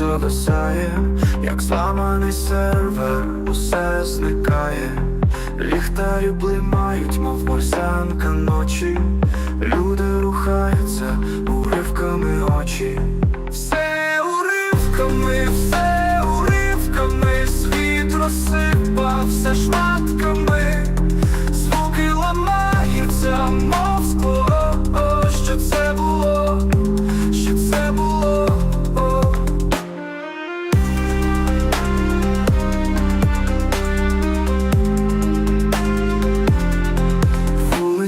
зависає, як зламаний сервер, усе зникає, ліхтарі блимають, мов марсянка ночі, люди рухаються уривками очі. Все уривками, все уривками, світ розсипався шматками, звуки ламаються, мов скло,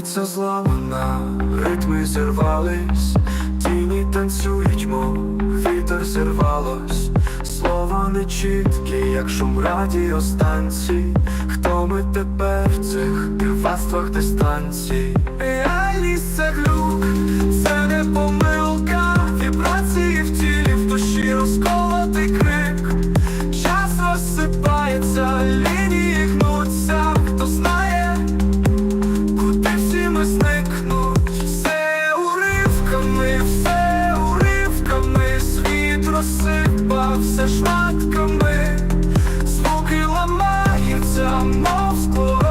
Вулиця зламана, ритми зірвались, тіні танцюють, мов вітер зірвалось, слова нечіткі, як шум радіостанцій. Хто ми тепер в цих півваствах дистанцій? Реальність це глюк, уривками, все уривками, світ розсипався шматками, звуки ламаються, мов скло.